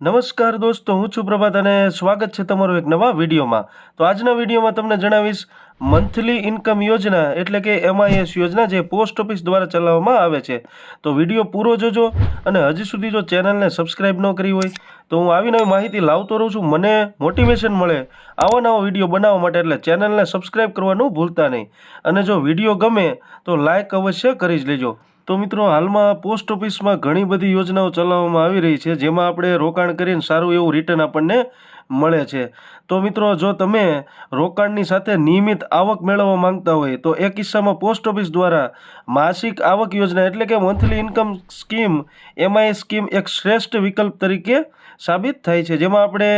નમસ્કાર દોસ્તો, હું છું પ્રભાત અને સ્વાગત છે તમારું એક નવા વિડીયોમાં. તો આજના વિડીયોમાં તમને જણાવીશ, મંથલી ઇન્કમ યોજના એટલે કે એમઆઈએસ યોજના જે પોસ્ટ ઓફિસ દ્વારા ચલાવવામાં આવે છે. તો વીડિયો પૂરો જોજો અને હજી સુધી જો ચેનલને સબસ્ક્રાઈબ ન કરી હોય, તો હું આવી નવી માહિતી લાવતો રહું છું, મને મોટિવેશન મળે આવા નવા વીડિયો બનાવવા માટે એટલે ચેનલને સબસ્ક્રાઈબ કરવાનું ભૂલતા નહીં. અને જો વીડિયો ગમે, તો લાઇક અવશ્ય કરી જ લેજો. તો મિત્રો, હાલમાં પોસ્ટ ઓફિસમાં ઘણી બધી યોજનાઓ ચલાવવામાં આવી રહી છે, જેમાં આપણે રોકાણ કરીને સારું એવું રિટર્ન આપણને મળે છે. તો મિત્રો, જો તમે રોકાણની સાથે નિયમિત આવક મેળવવા માંગતા હોય, તો એ કિસ્સામાં પોસ્ટ ઓફિસ દ્વારા માસિક આવક યોજના એટલે કે monthly income scheme MI scheme એક શ્રેષ્ઠ વિકલ્પ તરીકે સાબિત થાય છે. જેમાં આપણે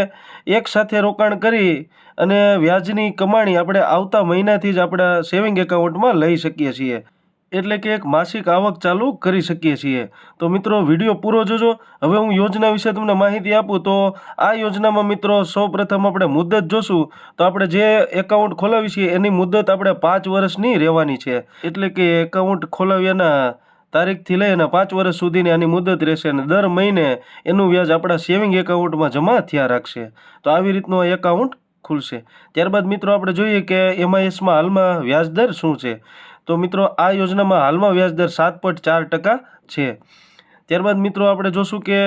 એક સાથે રોકાણ કરી અને વ્યાજની કમાણી આપણે આવતા મહિનાથી જ આપણા સેવિંગ એકાઉન્ટમાં લઈ શકીએ છીએ. એટલે કે એક માસિક આવક ચાલુ કરી શકીએ છીએ. તો મિત્રો, વીડિયો પૂરો જોજો. હવે હું યોજના વિશે તમને માહિતી આપું તો આ યોજનામાં મિત્રો, સૌપ્રથમ આપણે મુદત જોશું. તો આપણે જે એકાઉન્ટ ખોલાવી છીએ, એની મુદત આપણે પાંચ વર્ષની રહેવાની છે. એટલે કે એકાઉન્ટ ખોલાવ્યાના તારીખથી લઈ અને પાંચ વર્ષ સુધીની આની મુદત રહેશે અને દર મહિને એનું વ્યાજ આપણા સેવિંગ એકાઉન્ટમાં જમા થયા રાખશે. તો આવી રીતનું આ એકાઉન્ટ ખુલશે. ત્યારબાદ મિત્રો, આપણે જોઈએ કે એમઆઈએસમાં હાલમાં વ્યાજદર શું છે? તો મિત્રો, આ યોજનામાં હાલમાં વ્યાજદર સાત પોઈન્ટ ચાર ટકા છે. ત્યારબાદ મિત્રો, આપણે જોશું કે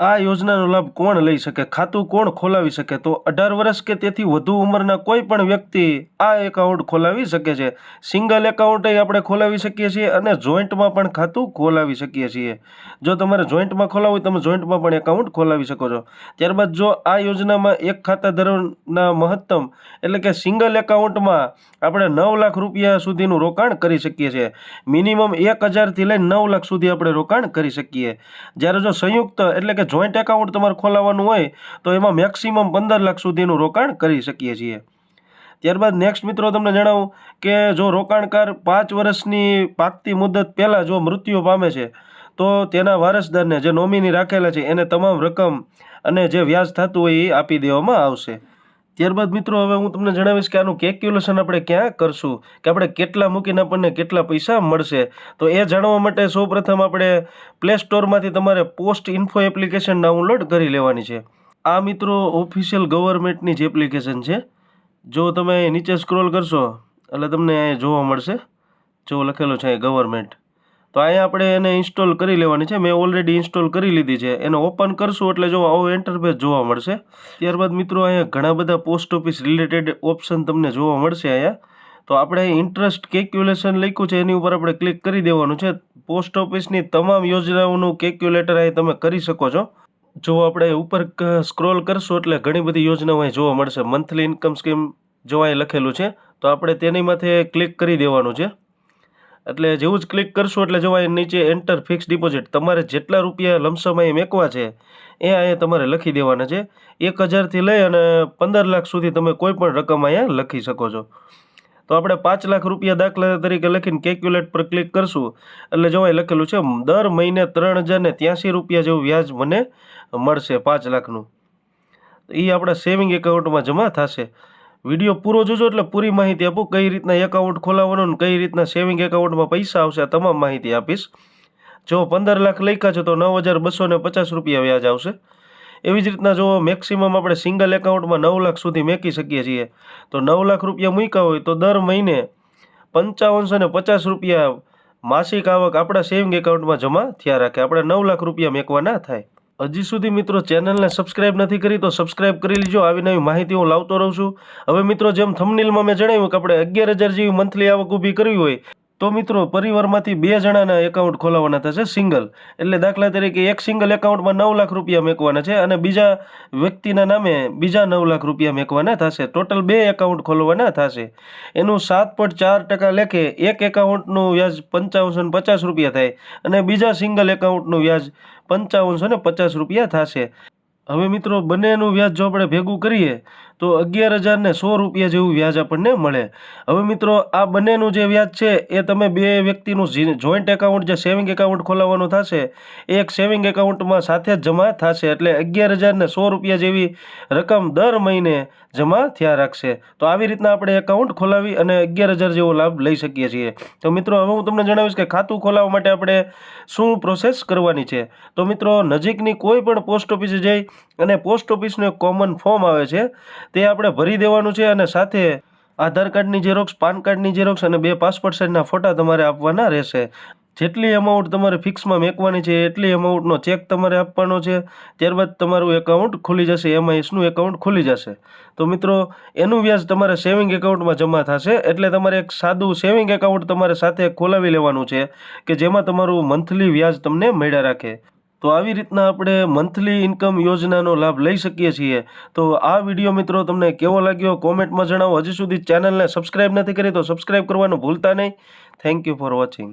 આ યોજનાનો લાભ કોણ લઈ શકે? ખાતું કોણ ખોલાવી શકે? તો અઢાર વર્ષ કે તેથી વધુ ઉંમરના કોઈ પણ વ્યક્તિ આ એકાઉન્ટ ખોલાવી શકે છે. સિંગલ એકાઉન્ટ આપણે ખોલાવી શકીએ છીએ અને જોઈન્ટમાં પણ ખાતું ખોલાવી શકીએ છીએ. જો તમારે જોઈન્ટમાં ખોલાવવું હોય, તમે જોઈન્ટમાં પણ એકાઉન્ટ ખોલાવી શકો છો. ત્યારબાદ જો આ યોજનામાં એક ખાતા ધોરણના મહત્તમ, એટલે કે સિંગલ એકાઉન્ટમાં આપણે નવ લાખ રૂપિયા સુધીનું રોકાણ કરી શકીએ છીએ. મિનિમમ એક હજારથી લઈને નવ લાખ સુધી આપણે રોકાણ કરી શકીએ. જ્યારે જો સંયુક્ત, એટલે કે જોઈન્ટ એકાઉન્ટ તમારે ખોલાવવાનું હોય તો એમાં મેક્સિમમ પંદર લાખ સુધીનું રોકાણ કરી શકીએ છીએ. ત્યારબાદ નેક્સ્ટ મિત્રો તમને જણાવું કે જો રોકાણકાર પાંચ વર્ષની પાકતી મુદત પહેલાં જો મૃત્યુ પામે છે, તો તેના વારસદારને જે નોમિની રાખેલા છે, એને તમામ રકમ અને જે વ્યાજ થતું હોય એ આપી દેવામાં આવશે. ત્યારબાદ મિત્રો, હવે હું તમને જણાવીશ કે આનું કેલ્ક્યુલેશન આપણે ક્યાં કરશું? કે આપણે કેટલા મૂકીને આપણને કેટલા પૈસા મળશે? તો એ જાણવા માટે સૌપ્રથમ આપણે પ્લે સ્ટોરમાંથી તમારે પોસ્ટ ઇન્ફો એપ્લિકેશન ડાઉનલોડ કરી લેવાની છે. આ મિત્રો ઓફિશિયલ ગવર્મેન્ટની જ એપ્લિકેશન છે. જો તમે નીચે સ્ક્રોલ કરશો, એટલે તમને જોવા મળશે. જો લખેલું છે ગવર્મેન્ટ તો અહીંયા આપણે એને ઇન્સ્ટોલ કરી લેવાની છે. મેં ઓલરેડી ઇન્સ્ટોલ કરી લીધી છે. એને ઓપન કરશું એટલે જો આવો એન્ટરફેસ જોવા મળશે. ત્યારબાદ મિત્રો અહીંયા ઘણા બધા પોસ્ટ ઓફિસ રિલેટેડ ઓપ્શન તમને જોવા મળશે અહીંયા. તો આપણે ઇન્ટરેસ્ટ કેલ્ક્યુલેશન લખ્યું છે. એની ઉપર આપણે ક્લિક કરી દેવાનું છે. પોસ્ટ ઓફિસની તમામ યોજનાઓનું કેલ્ક્યુલેટર અહીં તમે કરી શકો છો. જો આપણે ઉપર સ્ક્રોલ કરશું એટલે ઘણી બધી યોજનાઓ અહીં જોવા મળશે. મંથલી ઇન્કમ સ્કીમ જો અહીં લખેલું છે, તો આપણે તેની માથે ક્લિક કરી દેવાનું છે. એટલે જેવું જ ક્લિક કરશો એટલે જો નીચે એન્ટર ફિક્સ ડિપોઝિટ તમારે જેટલા રૂપિયા લમસમ અહીં મેકવા છે, એ અહીંયા તમારે લખી દેવાના છે. એક હજારથી લઈ અને પંદર લાખ સુધી તમે કોઈ પણ રકમ અહીંયા લખી શકો છો. તો આપણે પાંચ લાખ રૂપિયા દાખલા તરીકે લખીને કેલ્ક્યુલેટ પર ક્લિક કરશું. એટલે જો લખેલું છે, દર મહિને ત્રણ હજાર ને ત્યાંસી રૂપિયા જેવું વ્યાજ મને મળશે પાંચ લાખનું. એ આપણા સેવિંગ એકાઉન્ટમાં જમા થશે. વીડિયો પૂરો જોજો એટલે પૂરી માહિતી આપું કઈ રીતના એકાઉન્ટ ખોલાવવાનું કઈ રીતના સેવિંગ એકાઉન્ટમાં પૈસા આવશે તમામ માહિતી આપીશ. જો પંદર લાખ લખ્યા છે તો નવ હજાર બસો પચાસ રૂપિયા વ્યાજ આવશે. એવી જ રીતના જો મેક્સિમમ આપણે સિંગલ એકાઉન્ટમાં નવ લાખ સુધી મેકી શકીએ છીએ, તો નવ લાખ રૂપિયા મૂક્યા હોય તો દર મહિને પંચાવનસો ને પચાસ રૂપિયા માસિક આવક આપણા સેવિંગ એકાઉન્ટમાં જમા થયા રાખે. આપણે નવ લાખ રૂપિયા મેકવા ના થાય. હજી સુધી મિત્રો ચેનલને સબસ્ક્રાઇબ નથી કરી તો સબસ્ક્રાઇબ કરી લીજો. આવી નવી માહિતી હું લાવતો રહું છું. હવે મિત્રો જેમ થમનીલમાં મેં જણાવ્યું કે આપણે અગિયાર હજાર જેવી મંથલી આવક ઊભી કરવી હોય તો મિત્રો, પરિવારમાંથી બે જણાના એકાઉન્ટ ખોલાવવાના થશે સિંગલ એટલે દાખલા તરીકે એક સિંગલ એકાઉન્ટમાં નવ લાખ રૂપિયા મેકવાના છે અને બીજા વ્યક્તિના નામે બીજા નવ લાખ રૂપિયા મેકવાના થશે. ટોટલ બે એકાઉન્ટ ખોલવાના થશે. એનું સાત પોઈન્ટ ચાર ટકા લેખે એક એકાઉન્ટનું વ્યાજ પંચાવનસો પચાસ રૂપિયા થાય અને બીજા સિંગલ એકાઉન્ટનું વ્યાજ પંચાવનસો પચાસ રૂપિયા થશે. હવે મિત્રો, બંનેનું વ્યાજ જો આપણે ભેગું કરીએ તો અગિયાર હજારને સો રૂપિયા જેવું વ્યાજ આપણને મળે. હવે મિત્રો, આ બંનેનું જે વ્યાજ છે, એ તમે બે વ્યક્તિનું જોઈન્ટ એકાઉન્ટ જે સેવિંગ એકાઉન્ટ ખોલાવવાનું થશે, એ એક સેવિંગ એકાઉન્ટમાં સાથે જ જમા થશે. એટલે અગિયાર હજારને સો રૂપિયા જેવી રકમ દર મહિને જમા થયા રાખશે. તો આવી રીતના આપણે એકાઉન્ટ ખોલાવી અને અગિયાર હજાર જેવો લાભ લઈ શકીએ છીએ. તો મિત્રો, હવે હું તમને જણાવીશ કે ખાતું ખોલાવવા માટે આપણે શું પ્રોસેસ કરવાની છે? તો મિત્રો, નજીકની કોઈ પણ પોસ્ટ ઓફિસે જઈ અને પોસ્ટ ઓફિસનું કોમન ફોર્મ આવે છે. તે આપણે ભરી દેવાનું છે અને સાથે આધાર કાર્ડની ઝેરોક્સ પાન કાર્ડની ઝેરોક્સ અને બે પાસપોર્ટ સાઇઝના ફોટા તમારે આપવાના રહેશે. જેટલી અમાઉન્ટ તમારે ફિક્સમાં મેકવાની છે, એટલી અમાઉન્ટનો ચેક તમારે આપવાનો છે. ત્યારબાદ તમારું એકાઉન્ટ ખુલી જશે એમઆઈએસનું એકાઉન્ટ ખુલી જશે. તો મિત્રો, એનું વ્યાજ તમારે સેવિંગ એકાઉન્ટમાં જમા થશે, એટલે તમારે એક સાદું સેવિંગ એકાઉન્ટ તમારે સાથે ખોલાવી લેવાનું છે, કે જેમાં તમારું મંથલી વ્યાજ તમને મળ્યા રાખે. તો આવી રીતના આપણે મંથલી ઇન્કમ યોજનાનો લાભ લઈ શકીએ છીએ. તો આ વીડિયો મિત્રો તમને કેવો લાગ્યો કોમેન્ટમાં જણાવો. હજી સુધી ચેનલને સબસ્ક્રાઈબ નથી કરી તો સબસ્ક્રાઈબ કરવાનું ભૂલતા નહીં. Thank you for watching